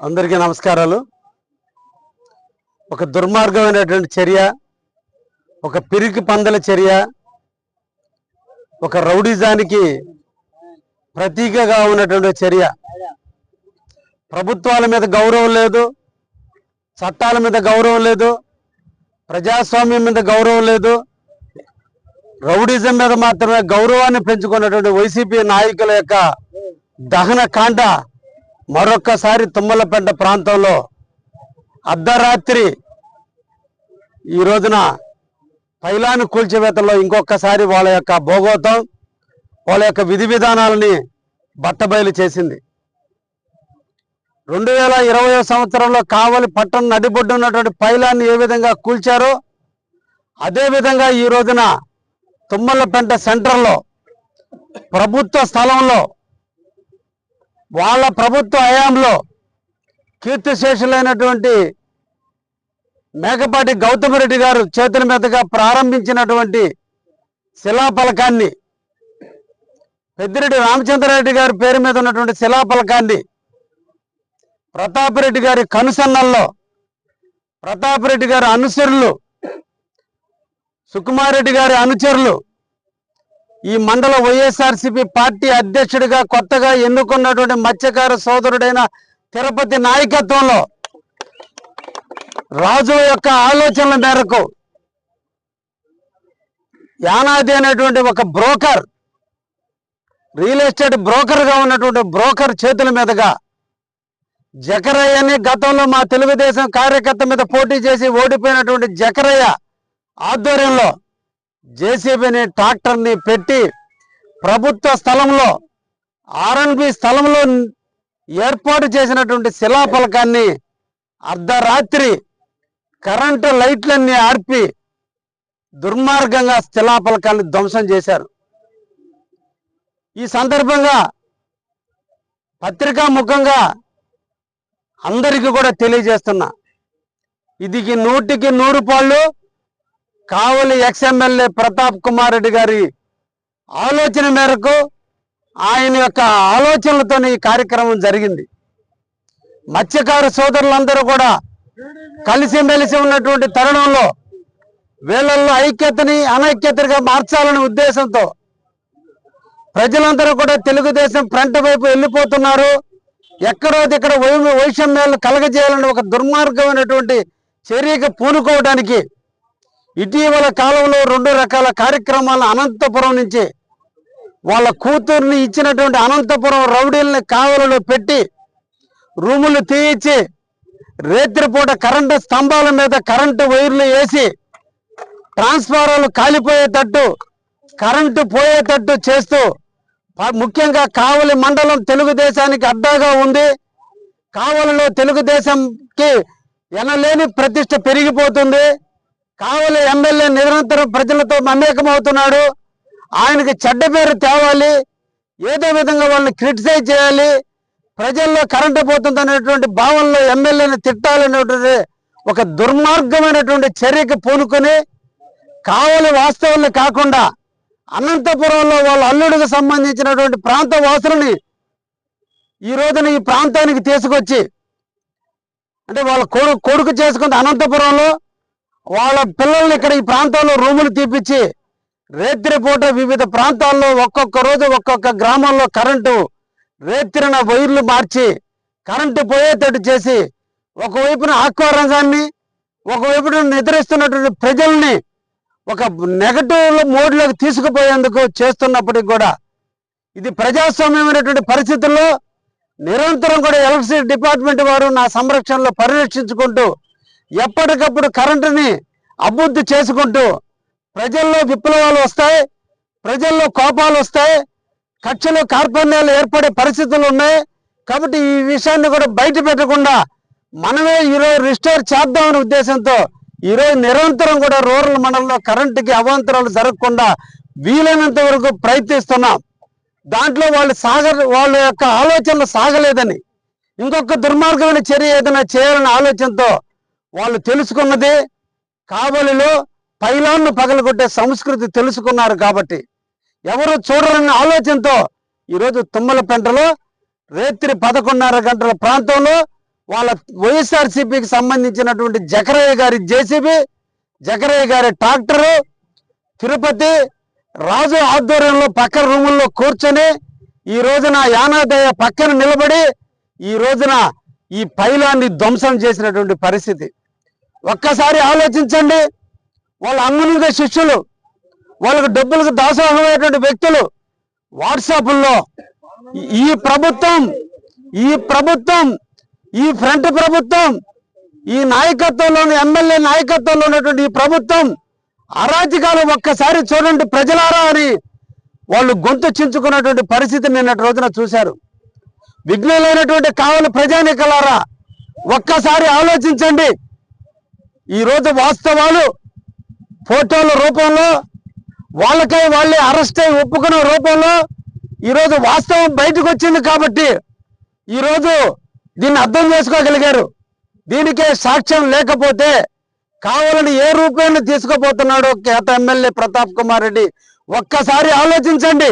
అందరికీ నమస్కారాలు. ఒక దుర్మార్గమైనటువంటి చర్య ఒక పిరికి పందల చర్య ఒక రౌడిజానికి ప్రతీకగా ఉన్నటువంటి చర్య. ప్రభుత్వాల మీద గౌరవం లేదు చట్టాల మీద గౌరవం లేదు ప్రజాస్వామ్యం మీద గౌరవం లేదు. రౌడిజం మీద మాత్రమే గౌరవాన్ని పెంచుకున్నటువంటి వైసీపీ నాయకుల యొక్క దహన కాండ మరొక్కసారి తుమ్మలపెంట ప్రాంతంలో అర్ధరాత్రి ఈ రోజున పైలాను కూల్చివేతలో ఇంకొకసారి వాళ్ళ యొక్క భోగోతం వాళ్ళ యొక్క విధి విధానాలని బట్టబయలు చేసింది. రెండు వేల ఇరవై సంవత్సరంలో కావలి పట్టణం నడిబొడ్డు ఉన్నటువంటి పైలాన్ని ఏ విధంగా కూల్చారో అదేవిధంగా ఈ రోజున తుమ్మలపెంట సెంటర్లో ప్రభుత్వ స్థలంలో వాళ్ళ ప్రభుత్వ హయాంలో కీర్తిశేషులైనటువంటి మేకపాటి గౌతమ్ రెడ్డి గారు చేతుల మీదుగా ప్రారంభించినటువంటి శిలాఫలకాన్ని పెద్దిరెడ్డి రామచంద్రారెడ్డి గారి పేరు మీద ఉన్నటువంటి శిలాఫలకాన్ని ప్రతాపరెడ్డి గారి కనుసన్నల్లో ప్రతాపరెడ్డి గారి అనుచరులు సుకుమారెడ్డి గారి అనుచరులు ఈ మండల వైఎస్ఆర్సీపీ పార్టీ అధ్యక్షుడిగా కొత్తగా ఎన్నుకున్నటువంటి మత్స్యకార సోదరుడైన తిరుపతి నాయకత్వంలో రాజు యొక్క ఆలోచనల మేరకు యానాది అనేటువంటి ఒక బ్రోకర్ రియల్ ఎస్టేట్ బ్రోకర్గా ఉన్నటువంటి బ్రోకర్ చేతుల మీదుగా జకరయ్యని గతంలో మా తెలుగుదేశం కార్యకర్త మీద పోటీ చేసి ఓడిపోయినటువంటి జకరయ్య ఆధ్వర్యంలో జేసీబీని ట్రాక్టర్ని పెట్టి ప్రభుత్వ స్థలంలో ఆర్ఎన్బి స్థలంలో ఏర్పాటు చేసినటువంటి శిలాఫలకాన్ని అర్ధరాత్రి కరెంటు లైట్లన్నీ ఆర్పి దుర్మార్గంగా శిలాఫలకాన్ని ధ్వంసం చేశారు. ఈ సందర్భంగా పత్రికా ముఖంగా అందరికీ కూడా తెలియజేస్తున్నా. ఇది నూటికి నూరు పాళ్ళు కావలి ఎక్స్ఎమ్మెల్యే ప్రతాప్ కుమార్ రెడ్డి గారి ఆలోచన మేరకు ఆయన యొక్క ఆలోచనలతో ఈ కార్యక్రమం జరిగింది. మత్స్యకార సోదరులందరూ కూడా కలిసిమెలిసి ఉన్నటువంటి తరుణంలో వీళ్ళల్లో ఐక్యతని అనైక్యతగా మార్చాలనే ఉద్దేశంతో ప్రజలందరూ కూడా తెలుగుదేశం ఫ్రంట్ వైపు వెళ్ళిపోతున్నారు. ఎక్కడో ఇక్కడ వై వైషమ్యాలను కలగజేయాలని ఒక దుర్మార్గమైనటువంటి చర్యకి పూనుకోవడానికి ఇటీవల కాలంలో రెండు రకాల కార్యక్రమాలను అనంతపురం నుంచి వాళ్ళ కూతుర్ని ఇచ్చినటువంటి అనంతపురం రౌడీల్ని కావలలో పెట్టి రూములు తీయించి రేత్రిపూట కరెంటు స్తంభాల మీద కరెంటు వైర్లు వేసి ట్రాన్స్ఫారాలు కాలిపోయేటట్టు కరెంటు పోయేటట్టు చేస్తూ ముఖ్యంగా కావలి మండలం తెలుగుదేశానికి అడ్డాగా ఉంది. కావలిలో తెలుగుదేశంకి ఎనలేని ప్రతిష్ట పెరిగిపోతుంది. కావలి ఎమ్మెల్యే నిరంతరం ప్రజలతో మమేకం అవుతున్నాడు ఆయనకి చెడ్డ పేరు తేవాలి. ఏదో విధంగా వాళ్ళని క్రిటిసైజ్ చేయాలి. ప్రజల్లో కరెంటు పోతుంది అనేటువంటి భావనలో ఎమ్మెల్యేని తిట్టాలనేటువంటి ఒక దుర్మార్గమైనటువంటి చర్యకి పూనుకొని కావలి వాస్తవాన్ని కాకుండా అనంతపురంలో వాళ్ళ అల్లుడికి సంబంధించినటువంటి ప్రాంత వాసులని ఈ రోజున ఈ ప్రాంతానికి తీసుకొచ్చి అంటే వాళ్ళ కొడుకు కొడుకు చేసుకుంది అనంతపురంలో వాళ్ళ పిల్లల్ని ఇక్కడ ఈ ప్రాంతంలో రూములు తీపిచ్చి రేత్రిపూట వివిధ ప్రాంతాల్లో ఒక్కొక్క రోజు ఒక్కొక్క గ్రామంలో కరెంటు రేత్రిన వైర్లు మార్చి కరెంటు పోయేటట్టు చేసి ఒకవైపున ఆక్వా రంగాన్ని ఒకవైపున నిద్రిస్తున్నటువంటి ప్రజల్ని ఒక నెగటివ్ మోడ్లోకి తీసుకుపోయేందుకు చేస్తున్నప్పటికి కూడా ఇది ప్రజాస్వామ్యమైనటువంటి పరిస్థితుల్లో నిరంతరం కూడా ఎలక్ట్రిసిటీ డిపార్ట్మెంట్ వారు నా సంరక్షణలో పరిరక్షించుకుంటూ ఎప్పటికప్పుడు కరెంటుని అభివృద్ధి చేసుకుంటూ ప్రజల్లో విప్లవాలు వస్తాయి ప్రజల్లో కోపాలు వస్తాయి కక్షలు కార్పణ్యాలు ఏర్పడే పరిస్థితులు ఉన్నాయి. కాబట్టి ఈ విషయాన్ని కూడా బయట పెట్టకుండా మనమే ఈరోజు రిస్టోర్ చేద్దామనే ఉద్దేశంతో ఈరోజు నిరంతరం కూడా రూరల్ మండలంలో కరెంటుకి అవాంతరాలు జరగకుండా వీలైనంత వరకు ప్రయత్నిస్తున్నాం. దాంట్లో వాళ్ళు సాగ వాళ్ళ యొక్క ఆలోచనలు సాగలేదని ఇంకొక దుర్మార్గమైన చర్య ఏదైనా చేయాలనే ఆలోచనతో వాళ్ళు తెలుసుకున్నది కాబలిలో పైలాన్ను పగలగొట్టే సంస్కృతి తెలుసుకున్నారు కాబట్టి ఎవరు చూడరన్న ఆలోచనతో ఈరోజు తుమ్మలపెంటలో రేత్రి పదకొండున్నర గంటల ప్రాంతంలో వాళ్ళ వైఎస్ఆర్సీపీకి సంబంధించినటువంటి జకరయ్య గారి జేసీబీ జకరయ్య గారి ట్రాక్టరు తిరుపతి రాజు ఆధ్వర్యంలో పక్కన రూముల్లో కూర్చొని ఈ రోజున యానాదయ్య పక్కన నిలబడి ఈ రోజున ఈ పైలాన్ని ధ్వంసం చేసినటువంటి పరిస్థితి. ఒక్కసారి ఆలోచించండి. వాళ్ళ అంగనుగ శిష్యులు వాళ్ళకు డబ్బులకు దాసోహమైనటువంటి వ్యక్తులు వాట్సాప్లో ఈ- ప్రభుత్వం ఈ ప్రభుత్వం ఈ ఫ్రంట్ ప్రభుత్వం ఈ నాయకత్వంలోని ఎమ్మెల్యే నాయకత్వంలో ఉన్నటువంటి ఈ ప్రభుత్వం అరాజకాలు ఒక్కసారి చూడండి ప్రజలారా అని వాళ్ళు గొంతు చించుకున్నటువంటి పరిస్థితి నిన్నటి రోజున చూశారు. విఘ్నులైనటువంటి కావలి ప్రజానికలారా ఒక్కసారి ఆలోచించండి. ఈ రోజు వాస్తవాలు ఫోటోల రూపంలో వాళ్ళకై వాళ్ళే అరెస్ట్ అయి ఒప్పుకున్న రూపంలో ఈరోజు వాస్తవం బయటకు వచ్చింది కాబట్టి ఈరోజు దీన్ని అర్థం చేసుకోగలిగారు. దీనికే సాక్ష్యం లేకపోతే కావాలని ఏ రూపాయలు తీసుకుపోతున్నాడో కేత ఎమ్మెల్యే ప్రతాప్ కుమార్ రెడ్డి? ఒక్కసారి ఆలోచించండి.